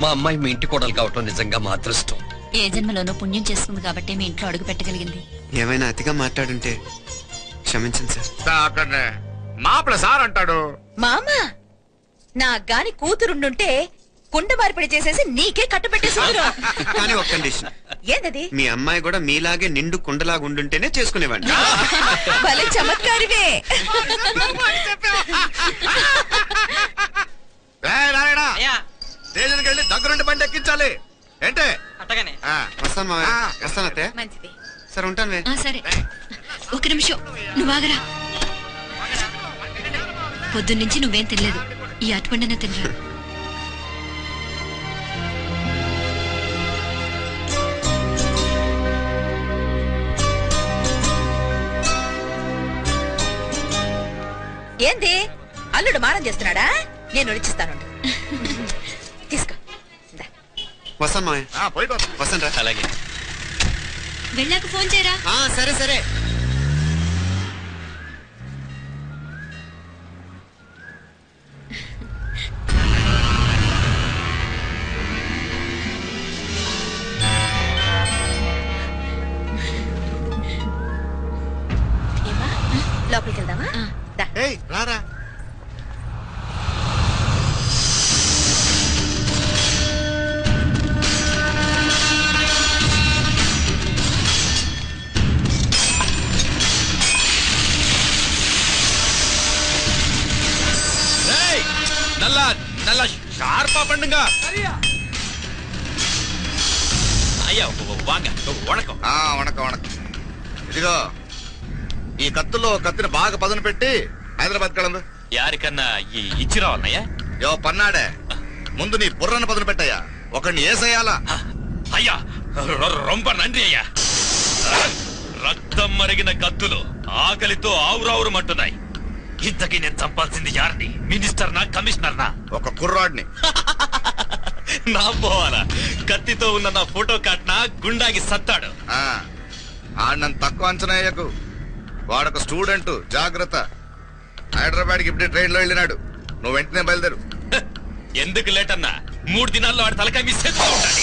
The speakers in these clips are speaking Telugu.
మా అమ్మాయి మీ ఇంటి కోడలు కావటం నిజంగా మా అదృష్టం. ఏ జన్మలోనూ పుణ్యం చేసుకుంది కాబట్టి మీ ఇంట్లో అడుగు పెట్టగలిగింది. ఏమైనా అతిగా మాట్లాడుంటే క్షమించండి సార్. అక్కడనే మాపల సార్ అంటాడు. మామ నా గాని కూతురుండుంటే కుండ మార్పిడి చేసేసి నీకే కట్టుబెట్టేసి కానీ ఒక కండిషన్. ఏందది? మీ అమ్మాయి కూడా మీలాగే నిండు కుండలాగా ఉండుంటేనే చేసుకునేవాడిని. భలే చమత్కారివే ఏయ్, నారాయణ అయ్యా స్టేషన్కి వెళ్ళి దగ్గరుండి బండి ఎక్కించాలి ఏంటే అట్టగానే ఆ, వస్తాను మా ఆ. అత్తే మంచిది. సరే ఉంటాను సరే. ఒక నిమిషం. నువ్వాగరా పొద్దున్నుంచి నువ్వేం తినలేదు. ఈ అటుపండనే తినరా? ఏంది? అల్లుడు మారం చేస్తున్నాడా? నేను ఒలిచిస్తాను. తీసుకో. వస్తాను అలాగే. వెళ్ళాక ఫోన్ చేయరా? సరే సరే. పండుగ అయ్యా వాంగ వణకం. ఆ వణకం వణకం. ఇదిగో ఈ కత్తులో కత్తిని బాగా పదును పెట్టి హైదరాబాద్ కలందు యారికన్నా ఈ ఇచ్చిరా అన్నయ్య? యో పన్నాడే. ముందు నీ బుర్రను పదును పెట్టయ్యా. ఒకడిని ఏసేయాలా? అయ్యా రొ- రొంప నండి అయ్యా. రక్తం మరిగిన కత్తులు ఆకలితో ఆవురావురమంటున్నాయి. ఇంతకీ నేను చంపాల్సింది యారిని? మినిస్టర్ నా కమిషనర్ నా ఒక కుర్రాడిని. నా పోవాలా? కత్తితో ఉన్న నా ఫోటో కాట్నా గుండాకి సత్తాడు. ఆ ఆడినంత తక్కువ అంచనా వేయకు. వాడొక స్టూడెంట్ జాగ్రత్త. హైదరాబాద్కి ఇప్పుడే ట్రైన్లో వెళ్ళినాడు. నువ్వు వెంటనే బయలుదేరు. ఎందుకు లేట్ అన్నా? మూడు దినాల్లో వాడి తలకాయ మీ చేతిలో ఉండాలి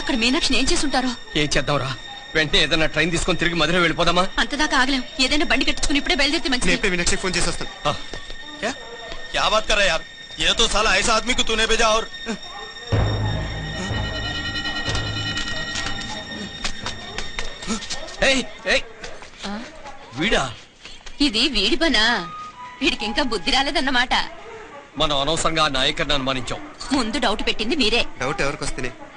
అక్కడ మీనాక్షిని ఏం చేసుంటారో ఏం చేద్దాంరా వెంటనే ఏదైనా ట్రైన్ తీసుకొని తిరిగి మధుర వెళ్ళిపోదామా అంతదాకా ఆగలేం ఏదైనా బండి కట్టుకుని ఇప్పుడే బయలుదేరితే మంచిది నేపే మీనాక్షి ఫోన్ చేసి వస్తాను ఆ, क्या क्या बात कर रहा है यार ये तो साला ऐसा आदमी को तूने भेजा और ఏయ్, ఏయ్. వీడా ఇది వీడి పనా వీడికి ఇంకా బుద్ధి రాలేదన్నమాట మనం అనవసరంగా ఆ నాయకర్ని అనుమానించాం ముందు డౌట్ పెట్టింది మీరే డౌట్ ఎవరికి వస్తేనే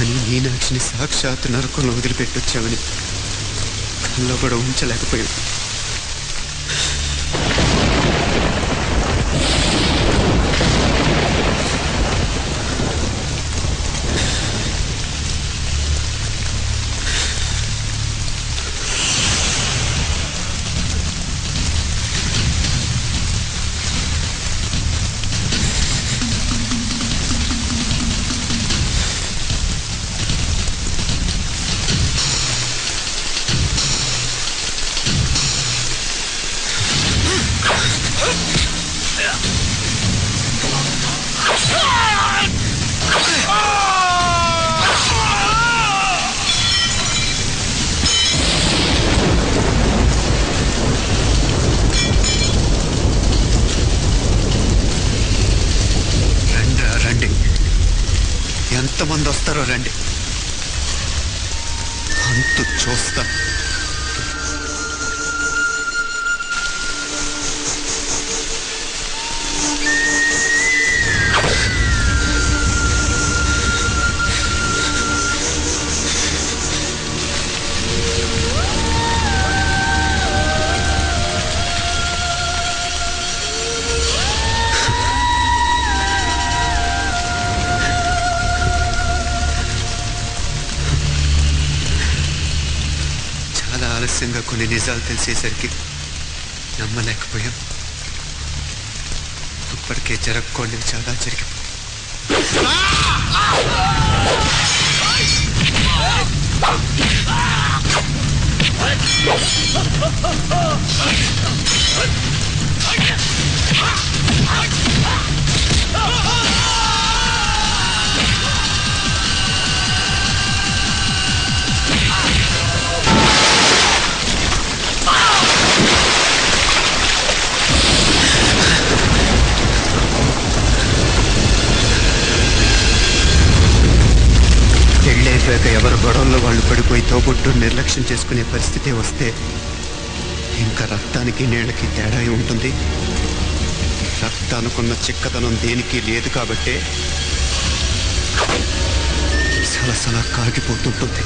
కానీ మీనాక్షిని సాక్షాత్ నరకంలో వదిలిపెట్టొచ్చామని కళ్ళలో కూడా ఉంచలేకపోయాను ఎంతమంది వస్తారో రండి. అంతు చూస్తాను చాలా ఆలస్యంగా కొన్ని నిజాలు తెలిసేసరికి నమ్మలేకపోయాం ఇప్పటికే జరగకూడనివి చాలా జరిగాయి పెళ్ళైపోయాక ఎవరు గొడవల్లో వాళ్ళు పడిపోయి తోబుట్టు నిర్లక్ష్యం చేసుకునే పరిస్థితి వస్తే ఇంకా రక్తానికి నీళ్ళకి తేడా ఉంటుంది రక్తానుకున్న చిక్కదనం దేనికి లేదు కాబట్టే సలసలా కాగిపోతుంటుంది.